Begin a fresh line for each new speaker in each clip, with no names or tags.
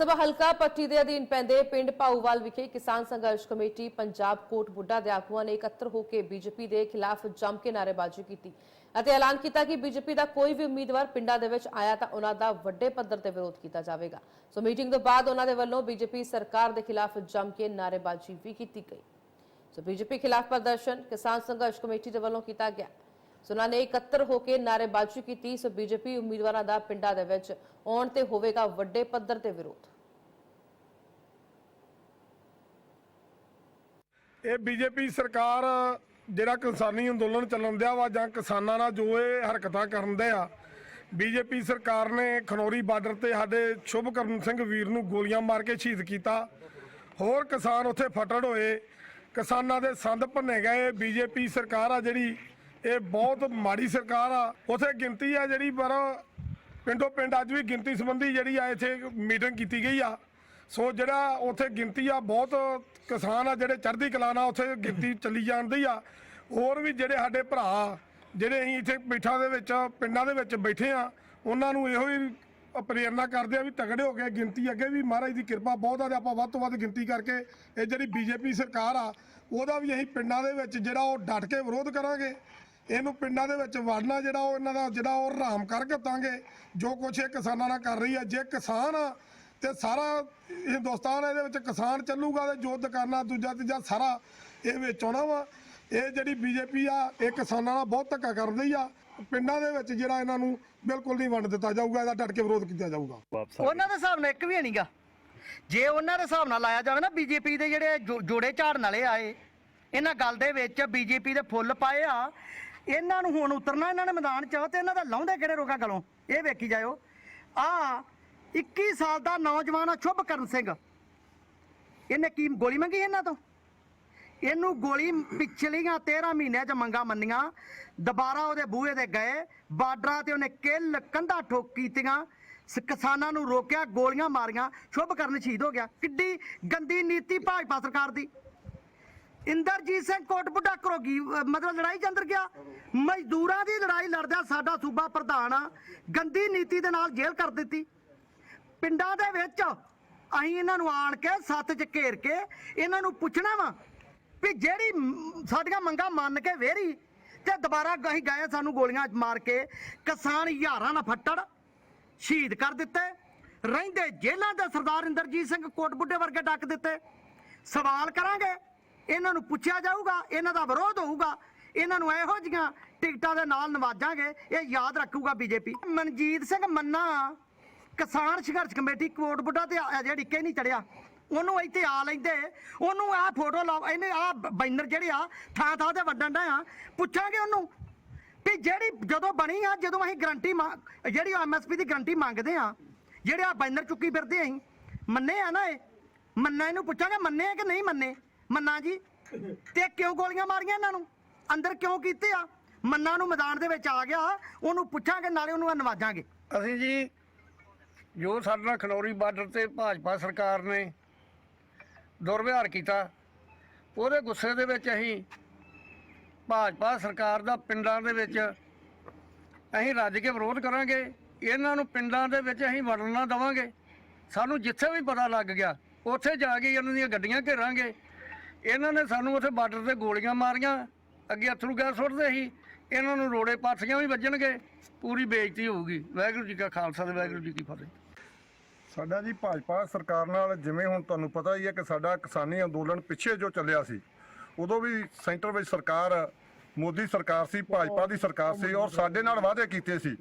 ਸਭਾ ਹਲਕਾ ਪੱਟੀ ਦੇ ਅਧੀਨ ਪੈਂਦੇ ਪਿੰਡ ਪਾਊਵਾਲ ਵਿਖੇ ਕਿਸਾਨ ਸੰਘਰਸ਼ ਕਮੇਟੀ, ਪੰਜਾਬ ਕੋਟ ਬੁੱਢਾ ਦੇ ਆਗੂਆਂ ਨੇ ਇਕੱਤਰ ਹੋ ਕੇ ਬੀਜੇਪੀ ਦੇ ਖਿਲਾਫ ਜੰਮ ਕੇ ਨਾਅਰੇਬਾਜ਼ੀ ਕੀਤੀ ਅਤੇ ਐਲਾਨ ਕੀਤਾ ਕਿ ਬੀਜੇਪੀ ਦਾ ਕੋਈ ਵੀ ਉਮੀਦਵਾਰ ਪਿੰਡਾਂ ਦੇ ਵਿੱਚ ਆਇਆ ਤਾਂ ਉਹਨਾਂ ਦਾ ਵੱਡੇ ਪੱਧਰ ਤੇ ਵਿਰੋਧ ਕੀਤਾ ਜਾਵੇਗਾ। ਸੋ ਮੀਟਿੰਗ ਤੋਂ ਬਾਅਦ ਉਹਨਾਂ ਦੇ ਵੱਲੋਂ ਬੀਜੇਪੀ ਸਰਕਾਰ ਦੇ ਖਿਲਾਫ ਜੰਮ ਕੇ ਨਾਅਰੇਬਾਜ਼ੀ ਵੀ ਕੀਤੀ ਗਈ। ਸੋ ਬੀਜੇਪੀ ਖਿਲਾਫ ਪ੍ਰਦਰਸ਼ਨ ਕਿਸਾਨ ਸੰਘਰਸ਼ ਕਮੇਟੀ ਦੇ ਵੱਲੋਂ ਕੀਤਾ ਗਿਆ। ਸੋ ਉਹਨਾਂ ਨੇ ਇਕੱਤਰ ਹੋ ਕੇ ਨਾਅਰੇਬਾਜ਼ੀ ਕੀਤੀ। ਸੋ ਬੀਜੇਪੀ ਉਮੀਦਵਾਰਾਂ ਦਾ ਪਿੰਡਾਂ ਦੇ ਵਿੱਚ ਆਉਣ ਤੇ ਹੋਵੇਗਾ ਵੱਡੇ ਪੱਧਰ ਤੇ ਵਿਰੋਧ।
ਇਹ ਬੀਜੇਪੀ ਸਰਕਾਰ ਜਿਹੜਾ ਕਿਸਾਨੀ ਅੰਦੋਲਨ ਚੱਲਣ ਦਿਆ ਵਾ ਜਾਂ ਕਿਸਾਨਾਂ ਨਾਲ ਜੋ ਇਹ ਹਰਕਤਾਂ ਕਰਨ ਦੇ ਆ ਬੀਜੇਪੀ ਸਰਕਾਰ ਨੇ ਖਨੌਰੀ ਬਾਰਡਰ ਤੇ ਸਾਡੇ ਸ਼ੁਭਕਰਨ ਸਿੰਘ ਵੀਰ ਨੂੰ ਗੋਲੀਆਂ ਮਾਰ ਕੇ ਸ਼ਹੀਦ ਕੀਤਾ। ਹੋਰ ਕਿਸਾਨ ਉੱਥੇ ਫਟੜ ਹੋਏ। ਕਿਸਾਨਾਂ ਦੇ ਸੰਦ ਭੰਨੇ ਗਏ। ਬੀਜੇਪੀ ਸਰਕਾਰ ਆ ਜਿਹੜੀ, ਇਹ ਬਹੁਤ ਮਾੜੀ ਸਰਕਾਰ ਆ। ਉੱਥੇ ਗਿਣਤੀ ਆ ਜਿਹੜੀ, ਪਰ ਪਿੰਡੋ ਪਿੰਡ ਅੱਜ ਵੀ ਗਿਣਤੀ ਸੰਬੰਧੀ ਜਿਹੜੀ ਆ, ਇੱਥੇ ਮੀਟਿੰਗ ਕੀਤੀ ਗਈ ਆ। ਸੋ ਜਿਹੜਾ ਉੱਥੇ ਗਿਣਤੀ ਆ, ਬਹੁਤ ਕਿਸਾਨ ਆ ਜਿਹੜੇ ਚੜ੍ਹਦੀ ਕਲਾ ਨਾਲ ਉੱਥੇ ਗਿਣਤੀ ਚੱਲੀ ਜਾਂਦੀ ਆ। ਹੋਰ ਵੀ ਜਿਹੜੇ ਸਾਡੇ ਭਰਾ, ਜਿਹੜੇ ਅਸੀਂ ਇੱਥੇ ਬੈਠਾ ਦੇ ਵਿੱਚ, ਪਿੰਡਾਂ ਦੇ ਵਿੱਚ ਬੈਠੇ ਆ, ਉਹਨਾਂ ਨੂੰ ਇਹੋ ਹੀ ਪ੍ਰੇਰਨਾ ਕਰਦੇ ਆ ਵੀ ਤਗੜੇ ਹੋ ਕੇ ਗਿਣਤੀ ਅੱਗੇ ਵੀ ਮਹਾਰਾਜ ਦੀ ਕਿਰਪਾ ਬਹੁਤ ਆ ਤੇ ਆਪਾਂ ਵੱਧ ਤੋਂ ਵੱਧ ਗਿਣਤੀ ਕਰਕੇ ਇਹ ਜਿਹੜੀ ਬੀਜੇਪੀ ਸਰਕਾਰ ਆ, ਉਹਦਾ ਵੀ ਅਸੀਂ ਪਿੰਡਾਂ ਦੇ ਵਿੱਚ ਜਿਹੜਾ ਉਹ ਡਟ ਕੇ ਵਿਰੋਧ ਕਰਾਂਗੇ। ਇਹਨੂੰ ਪਿੰਡਾਂ ਦੇ ਵਿੱਚ ਵੜਨਾ ਜਿਹੜਾ ਉਹ ਇਹਨਾਂ ਦਾ, ਜਿਹੜਾ ਉਹ ਹਰਾਮ ਕਰਕੇ ਤਾਂਗੇ ਜੋ ਕੁਛ ਇਹ ਕਿਸਾਨਾਂ ਨਾਲ ਕਰ ਰਹੀ ਆ, ਜੇ ਕਿਸਾਨ ਆ ਤੇ ਸਾਰਾ ਹਿੰਦੁਸਤਾਨ ਇਹਦੇ ਵਿੱਚ ਕਿਸਾਨ ਚੱਲੂਗਾ ਤੇ ਜੋ ਦੁਕਾਨਾਂ ਦੂਜਾ ਤੀਜਾ ਸਾਰਾ ਇਹ ਵਿੱਚ ਆਉਣਾ ਵਾ। ਇਹ ਜਿਹੜੀ ਬੀਜੇਪੀ ਆ ਇਹ ਕਿਸਾਨਾਂ ਨਾਲ ਬਹੁਤ ਧੱਕਾ ਕਰਦੀ ਆ। ਪਿੰਡਾਂ ਦੇ ਵਿੱਚ ਜਿਹੜਾ ਇਹਨਾਂ ਨੂੰ ਬਿਲਕੁਲ ਨਹੀਂ ਵੰਡ ਦਿੱਤਾ ਜਾਊਗਾ ਇਹਦਾ ਡਟ ਕੇ ਵਿਰੋਧ ਕੀਤਾ ਜਾਊਗਾ।
ਉਹਨਾਂ ਦੇ ਹਿਸਾਬ ਨਾਲ ਇੱਕ ਵੀ ਨਹੀਂਗਾ। ਜੇ ਉਹਨਾਂ ਦੇ ਹਿਸਾਬ ਨਾਲ ਲਾਇਆ ਜਾਵੇ ਨਾ ਬੀਜੇਪੀ ਦੇ ਜਿਹੜੇ ਜੋੜੇ ਝਾੜਨ ਵਾਲੇ ਆਏ ਇਹਨਾਂ ਗੱਲ ਦੇ ਵਿੱਚ ਬੀਜੇਪੀ ਦੇ ਫੁੱਲ ਪਾਏ ਆ। ਇਹਨਾਂ ਨੂੰ ਹੁਣ ਉਤਰਨਾ ਇਹਨਾਂ ਨੇ ਮੈਦਾਨ 'ਚ ਤੇ ਇਹਨਾਂ ਦਾ ਲਾਉਂਦੇ ਕਿਹੜੇ ਰੋਗਾ ਗਲੋਂ? ਇਹ ਵੇਖੀ ਜਾਇਓ। ਆ 21 ਸਾਲ ਦਾ ਨੌਜਵਾਨ ਆ ਸ਼ੁਭਕਰਨ ਸਿੰਘ। ਇਹਨੇ ਕੀ ਗੋਲੀ ਮੰਗੀ ਇਹਨਾਂ ਤੋਂ? ਇਹਨੂੰ ਗੋਲੀ ਪਿਛਲੀਆਂ 13 ਮਹੀਨਿਆਂ ਚ ਮੰਗਾ ਮੰਨੀਆਂ। ਦੁਬਾਰਾ ਉਹਦੇ ਬੂਹੇ ਤੇ ਗਏ, ਬਾਰਡਰਾਂ ਤੇ ਉਹਨੇ ਕਿੱਲ ਕੰਧਾ ਠੋਕ ਕੀਤੀਆਂ। ਕਿਸਾਨਾਂ ਨੂੰ ਰੋਕਿਆ, ਗੋਲੀਆਂ ਮਾਰੀਆਂ। ਸ਼ੁਭ ਕਰਨ ਸ਼ਹੀਦ ਹੋ ਗਿਆ। ਕਿੱਡੀ ਗੰਦੀ ਨੀਤੀ ਭਾਜਪਾ ਸਰਕਾਰ ਦੀ। ਇੰਦਰਜੀਤ ਸਿੰਘ ਕੋਟਬੁੱਢਾ ਕਰੋਗੀ ਅਹ, ਮਤਲਬ ਲੜਾਈ ਚ ਅੰਦਰ ਗਿਆ। ਮਜ਼ਦੂਰਾਂ ਦੀ ਲੜਾਈ ਲੜਦਿਆ ਸਾਡਾ ਸੂਬਾ ਪ੍ਰਧਾਨ ਆ। ਗੰਦੀ ਨੀਤੀ ਦੇ ਨਾਲ ਜੇਲ੍ਹ ਕਰ ਦਿੱਤੀ। ਪਿੰਡਾਂ ਦੇ ਵਿੱਚ ਅਸੀਂ ਇਹਨਾਂ ਨੂੰ ਆਣ ਕੇ ਸੱਤ 'ਚ ਘੇਰ ਕੇ ਇਹਨਾਂ ਨੂੰ ਪੁੱਛਣਾ ਵਾ ਵੀ ਜਿਹੜੀ ਸਾਡੀਆਂ ਮੰਗਾਂ ਮੰਨ ਕੇ ਵੇਰੀ ਤੇ ਦੁਬਾਰਾ ਅਸੀਂ ਗਏ ਸਾਨੂੰ ਗੋਲੀਆਂ ਮਾਰ ਕੇ ਕਿਸਾਨ ਹਜ਼ਾਰਾਂ ਨਾਲ ਫੱਟੜ, ਸ਼ਹੀਦ ਕਰ ਦਿੱਤੇ। ਰਹਿੰਦੇ ਜੇਲ੍ਹਾਂ ਦੇ ਸਰਦਾਰ ਇੰਦਰਜੀਤ ਸਿੰਘ ਕੋਟਬੁੱਢੇ ਵਰਗੇ ਡੱਕ ਦਿੱਤੇ। ਸਵਾਲ ਕਰਾਂਗੇ, ਇਹਨਾਂ ਨੂੰ ਪੁੱਛਿਆ ਜਾਊਗਾ, ਇਹਨਾਂ ਦਾ ਵਿਰੋਧ ਹੋਊਗਾ, ਇਹਨਾਂ ਨੂੰ ਇਹੋ ਜੀਆਂ ਟਿਕਟਾਂ ਦੇ ਨਾਲ ਨਵਾਜਾਂਗੇ, ਇਹ ਯਾਦ ਰੱਖੂਗਾ ਬੀਜੇਪੀ। ਮਨਜੀਤ ਸਿੰਘ ਮੰਨਾ ਕਿਸਾਨ ਸੰਘਰਸ਼ ਕਮੇਟੀ ਕੋਟ ਬੁੱਢਾ ਤੇ ਆ- ਜਿਹੜੀ ਕਿ ਨਹੀਂ ਚੜਿਆ। ਉਹਨੂੰ ਇੱਥੇ ਆ ਲੈਂਦੇ, ਉਹਨੂੰ ਆਹ ਫੋਟੋ ਲਾ ਇਹਨੇ ਆਹ ਬੈਨਰ ਜਿਹੜੇ ਆ, ਥਾਂ ਥਾਂ ਤੇ ਵੱਡਣ ਦਾ ਆ। ਪੁੱਛਾਂਗੇ ਉਹਨੂੰ ਵੀ ਜਿਹੜੀ ਜਦੋਂ ਬਣੀ ਆ, ਜਦੋਂ ਅਸੀਂ ਗਰੰਟੀ ਜਿਹੜੀ ਐਮਐਸਪੀ ਦੀ ਗਰੰਟੀ ਮੰਗਦੇ ਆ, ਜਿਹੜੇ ਆ ਬੈਨਰ ਚੁੱਕੀ ਫਿਰਦੇ ਅਸੀਂ, ਮੰਨੇ ਆ ਨਾ ਇਹ? ਮੰਨਾ ਇਹਨੂੰ ਪੁੱਛਾਂਗੇ, ਮੰਨੇ ਆ ਕਿ ਨਹੀਂ ਮੰਨੇ? ਮੰਨਾ ਜੀ, ਤੇ ਕਿਉਂ ਗੋਲੀਆਂ ਮਾਰੀਆਂ ਇਹਨਾਂ ਨੂੰ? ਅੰਦਰ ਕਿਉਂ ਕੀਤੇ ਆ? ਮੰਨਾ ਨੂੰ ਮੈਦਾਨ ਦੇ ਵਿੱਚ ਆ ਗਿਆ, ਉਹਨੂੰ ਪੁੱਛਾਂਗੇ, ਨਾਲੇ ਉਹਨੂੰ ਨਵਾਜਾਂਗੇ।
ਅਸੀਂ ਜੀ ਜੋ ਸਾਡੇ ਨਾਲ ਖਨੌਰੀ ਬਾਰਡਰ ਤੇ ਭਾਜਪਾ ਸਰਕਾਰ ਨੇ ਦੁਰਵਿਹਾਰ ਕੀਤਾ, ਉਹਦੇ ਗੁੱਸੇ ਦੇ ਵਿੱਚ ਅਸੀਂ ਭਾਜਪਾ ਸਰਕਾਰ ਦਾ ਪਿੰਡਾਂ ਦੇ ਵਿੱਚ ਅਸੀਂ ਰੱਜ ਕੇ ਵਿਰੋਧ ਕਰਾਂਗੇ, ਇਹਨਾਂ ਨੂੰ ਪਿੰਡਾਂ ਦੇ ਵਿੱਚ ਅਸੀਂ ਵੜਨ ਨਾ ਦੇਵਾਂਗੇ। ਸਾਨੂੰ ਜਿੱਥੇ ਵੀ ਪਤਾ ਲੱਗ ਗਿਆ, ਉੱਥੇ ਜਾ ਕੇ ਇਹਨਾਂ ਦੀਆਂ ਗੱਡੀਆਂ ਘੇਰਾਂਗੇ। ਇਹਨਾਂ ਨੇ ਸਾਨੂੰ ਉੱਥੇ ਬਾਰਡਰ ਤੇ ਗੋਲੀਆਂ ਮਾਰੀਆਂ, ਅੱਗੇ ਅਥਰੂ ਗੈਸ ਸੁੱਟਦੇ ਸੀ, ਇਹਨਾਂ ਨੂੰ ਰੋੜੇ ਪਾਥੀਆਂ ਵੀ ਵੱਜਣਗੇ, ਪੂਰੀ ਬੇਇੱਜ਼ਤੀ ਹੋਊਗੀ। ਵਾਹਿਗੁਰੂ ਜੀ ਕਾ ਖਾਲਸਾ ਤੇ ਵਾਹਿਗੁਰੂ ਜੀ ਕੀ ਫਤਿਹ।
ਸਾਡਾ ਜੀ ਭਾਜਪਾ ਸਰਕਾਰ ਨਾਲ ਜਿਵੇਂ ਹੁਣ ਤੁਹਾਨੂੰ ਪਤਾ ਹੀ ਹੈ ਕਿ ਸਾਡਾ ਕਿਸਾਨੀ ਅੰਦੋਲਨ ਪਿੱਛੇ ਜੋ ਚੱਲਿਆ ਸੀ, ਉਦੋਂ ਵੀ ਸੈਂਟਰ ਵਿੱਚ ਸਰਕਾਰ, ਮੋਦੀ ਸਰਕਾਰ ਸੀ, ਭਾਜਪਾ ਦੀ ਸਰਕਾਰ ਸੀ ਔਰ ਸਾਡੇ ਨਾਲ ਵਾਅਦੇ ਕੀਤੇ ਸੀ,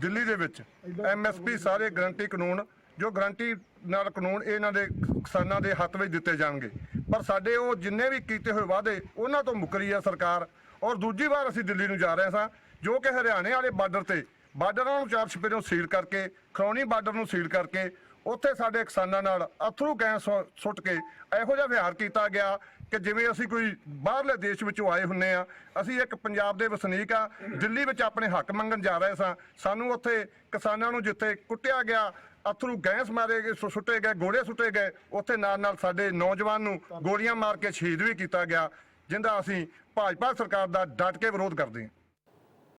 ਦਿੱਲੀ ਦੇ ਵਿੱਚ। ਐਮਐਸਪੀ ਸਾਰੇ ਗਰੰਟੀ ਕਾਨੂੰਨ, ਜੋ ਗਰੰਟੀ ਨਾਲ ਕਾਨੂੰਨ ਇਹਨਾਂ ਦੇ ਕਿਸਾਨਾਂ ਦੇ ਹੱਥ ਵਿੱਚ ਦਿੱਤੇ ਜਾਣਗੇ। ਪਰ ਸਾਡੇ ਉਹ ਜਿੰਨੇ ਵੀ ਕੀਤੇ ਹੋਏ ਵਾਅਦੇ, ਉਹਨਾਂ ਤੋਂ ਮੁਕਰੀ ਆ ਸਰਕਾਰ ਔਰ ਦੂਜੀ ਵਾਰ ਅਸੀਂ ਦਿੱਲੀ ਨੂੰ ਜਾ ਰਹੇ ਸਾਂ, ਜੋ ਕਿ ਹਰਿਆਣੇ ਵਾਲੇ ਬਾਰਡਰ ਤੇ, ਬਾਰਡਰਾਂ ਨੂੰ ਚਾਰ ਛਪੇਰੋਂ ਸੀਲ ਕਰਕੇ ਖਰੌਣੀ ਬਾਰਡਰ ਨੂੰ ਸੀਲ ਕਰਕੇ ਉੱਥੇ ਸਾਡੇ ਕਿਸਾਨਾਂ ਨਾਲ ਅਥਰੂ ਗੈਸ ਸੁੱਟ ਕੇ ਇਹੋ ਜਿਹਾ ਵਿਹਾਰ ਕੀਤਾ ਗਿਆ ਕਿ ਜਿਵੇਂ ਅਸੀਂ ਕੋਈ ਬਾਹਰਲੇ ਦੇਸ਼ ਵਿੱਚੋਂ ਆਏ ਹੁੰਨੇ ਆ, ਅਸੀਂ ਇੱਕ ਪੰਜਾਬ ਦੇ ਵਸਨੀਕ ਆ, ਦਿੱਲੀ ਵਿੱਚ ਆਪਣੇ ਹੱਕ ਮੰਗਣ ਜਾ ਰਹੇ ਸਾਂ। ਸਾਨੂੰ ਉੱਥੇ ਕਿਸਾਨਾਂ ਨੂੰ ਜਿੱਥੇ ਕੁੱਟਿਆ ਗਿਆ, ਅਥਰੂ ਗੈਸ ਮਾਰੇ ਗਏ, ਸੁ- ਸੁੱਟੇ ਗਏ, ਗੋਲੇ ਸੁੱਟੇ ਗਏ, ਉੱਥੇ ਨਾਲ ਨਾਲ ਸਾਡੇ ਨੌਜਵਾਨ ਨੂੰ ਗੋਲੀਆਂ ਮਾਰ ਕੇ ਸ਼ਹੀਦ ਵੀ ਕੀਤਾ ਗਿਆ, ਜਿੰਦਾ ਅਸੀਂ ਭਾਜਪਾ ਸਰਕਾਰ ਦਾ ਡਟ ਕੇ ਵਿਰੋਧ ਕਰਦੇ ਹਾਂ।